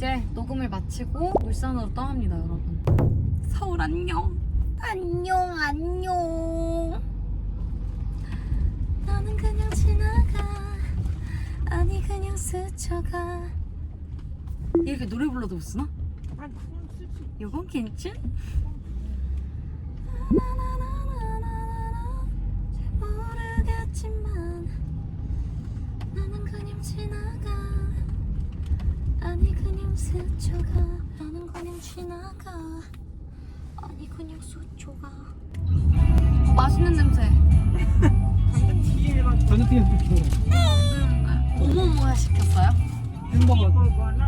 이제 녹음을 마치고 울산으로 떠납니다, 여러분. 서울 안녕. 안녕, 안녕. 나는 그냥 지나가. 아니, 그냥 스쳐가. 이렇게 노래 불러도 쓰나? 아, 그건 쓰지. 이건 괜찮? 잘 모르겠지만 나는 그냥 지나가 아니 그냥 스쳐가. 나는 그냥 지나가. 아니 그냥 스쳐가. 어, 맛있는 냄새. 저녁에 어머머 시켰어요? 햄버거. 다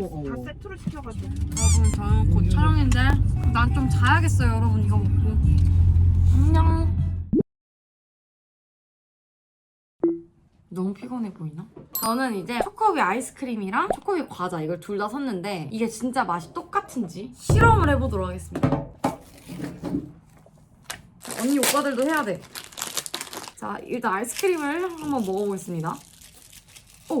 어. 세트로 시켜가지고. 여러분 저는 곧 촬영인데 난 좀 자야겠어요 여러분 이거 먹고. 안녕 너무 피곤해 보이나? 저는 이제 초코비 아이스크림이랑 초코비 과자 이걸 둘 다 샀는데 이게 진짜 맛이 똑같은지 실험을 해보도록 하겠습니다 언니 오빠들도 해야 돼. 자 일단 아이스크림을 한번 먹어보겠습니다. 오.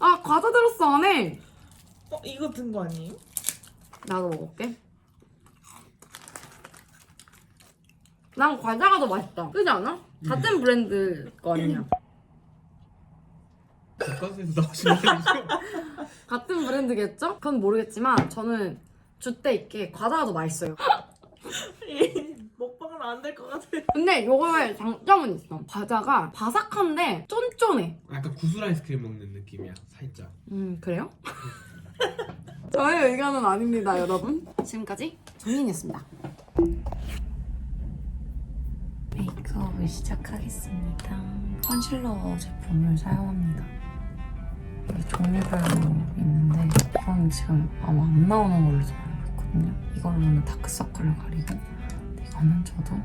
아 과자 들었어 안에. 어, 이거 든 거 아니에요? 나도 먹을게. 난 과자가 더 맛있다. 그지 않아? 같은 브랜드 거 아니야. 나오시는 거죠? 같은 브랜드겠죠? 그건 모르겠지만 저는 주때 있게 과자가 더 맛있어요. 먹방은 안 될 것 같아. 근데 요거의 장점은 있어. 과자가 바삭한데 쫀쫀해. 약간 구슬 아이스크림 먹는 느낌이야 살짝 음 그래요? 저의 의견은 아닙니다 여러분 지금까지 정민이었습니다 메이크업을 시작하겠습니다. 컨실러 제품을 사용합니다. 종류별로 있는데 이건 지금 아마 안 나오는 걸로 있거든요. 이걸로는 다크서클을 가리고 이거는 저도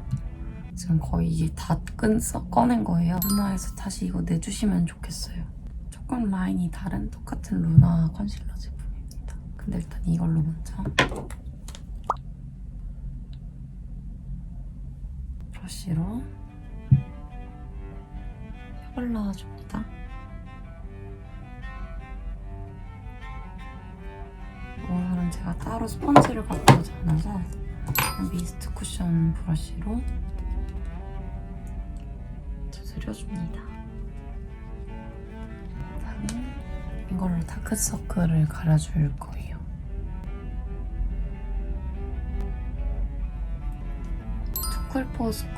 지금 거의 이게 다 끈, 써- 꺼낸 거예요. 루나에서 다시 이거 내주시면 좋겠어요. 조금 라인이 다른 똑같은 루나 컨실러 제품입니다. 근데 일단 이걸로 먼저 브러쉬로 발라줍니다. 오늘은 제가 따로 스펀지를 갖고 오지 않아서 미스트 쿠션 브러쉬로 두드려줍니다. 다음에 이걸로 다크서클을 가려줄 거예요. 투쿨포스쿨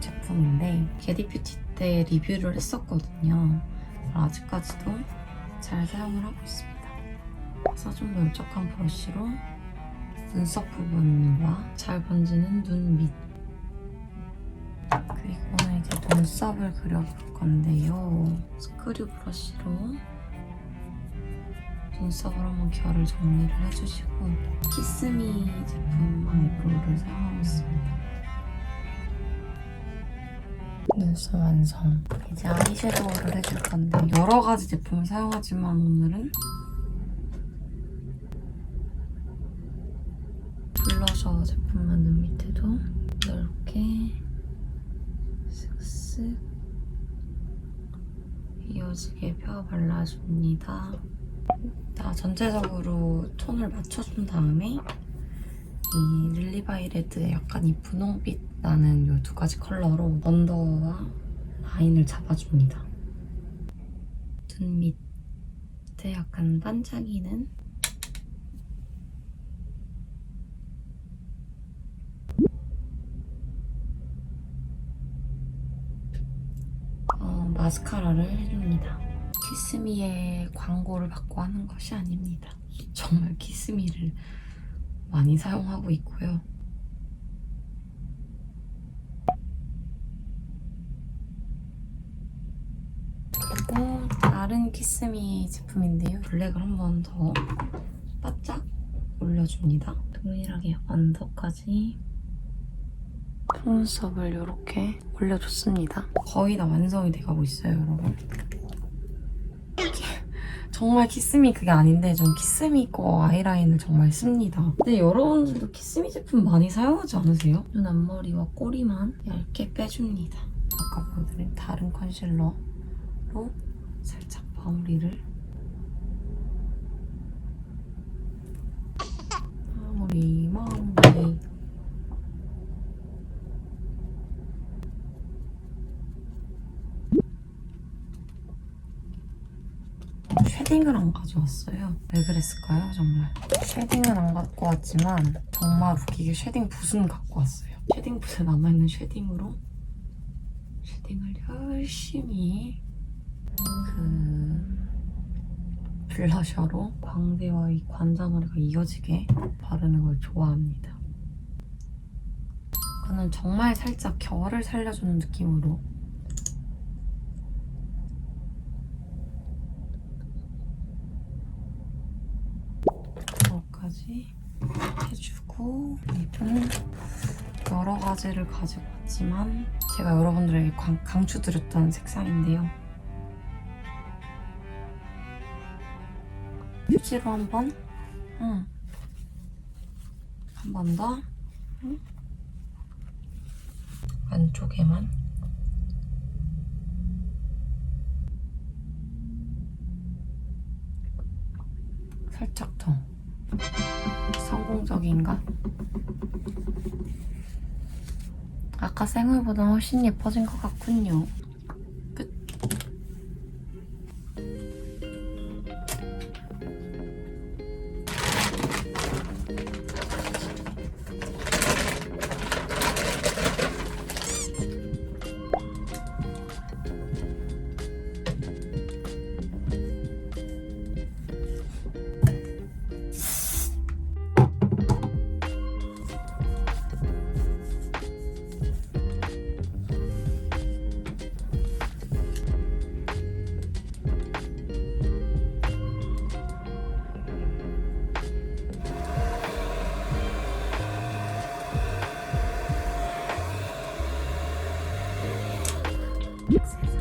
제품인데 게디뷰티 때 리뷰를 했었거든요. 아직까지도 잘 사용을 하고 있습니다. 그래서 좀 넓적한 브러쉬로 눈썹 부분과 잘 번지는 눈 밑. 그리고 이제 눈썹을 그려볼 건데요. 스크류 브러쉬로 눈썹을 한번 결을 정리를 해주시고 키스미 제품 아이브로우를 사용하고 있습니다. 눈썹 완성. 이제 아이섀도우를 해줄 건데 여러 가지 제품을 사용하지만 오늘은 블러셔 제품만 눈 밑에도 넓게 쓱쓱 이어지게 펴 발라줍니다. 자, 전체적으로 톤을 맞춰준 다음에 이 릴리바이 레드의 약간 이 분홍빛 나는 이 두 가지 컬러로 언더와 라인을 잡아줍니다. 눈 밑에 약간 반짝이는 어, 마스카라를 해줍니다. 키스미의 광고를 받고 하는 것이 아닙니다. 정말 키스미를 많이 사용하고 있고요. 그리고 다른 키스미 제품인데요. 블랙을 한 번 더 바짝 올려줍니다. 동일하게 언더까지 속눈썹을 이렇게 올려줬습니다. 거의 다 완성이 돼가고 있어요, 여러분. 정말 키스미 그게 아닌데 전 키스미 거 아이라인을 정말 씁니다. 근데 여러분들도 키스미 제품 많이 사용하지 않으세요? 눈 앞머리와 꼬리만 얇게 빼줍니다. 아까 보여드린 다른 컨실러로 살짝 마무리를 마무리 마무리 쉐딩을 안 가져왔어요. 왜 그랬을까요, 정말? 쉐딩은 안 갖고 왔지만 정말 웃기게 쉐딩 붓은 갖고 왔어요. 쉐딩 붓에 남아있는 쉐딩으로 쉐딩을 열심히 그 블러셔로 광대와 이 관자놀이가 이어지게 바르는 걸 좋아합니다. 저는 정말 살짝 결을 살려주는 느낌으로 이거까지 해주고 립은 여러 가지를 가지고 왔지만 제가 여러분들에게 강, 강추드렸던 색상인데요. 휴지로 한번 응. 한 번 더 응. 안쪽에만 살짝 더 성공적인가? 아까 생얼보다 훨씬 예뻐진 것 같군요. 세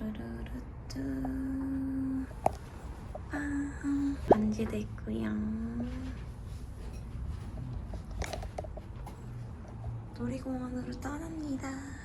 뚜루루루뚜 빵 반지 됐고요. 놀이공원으로 떠납니다.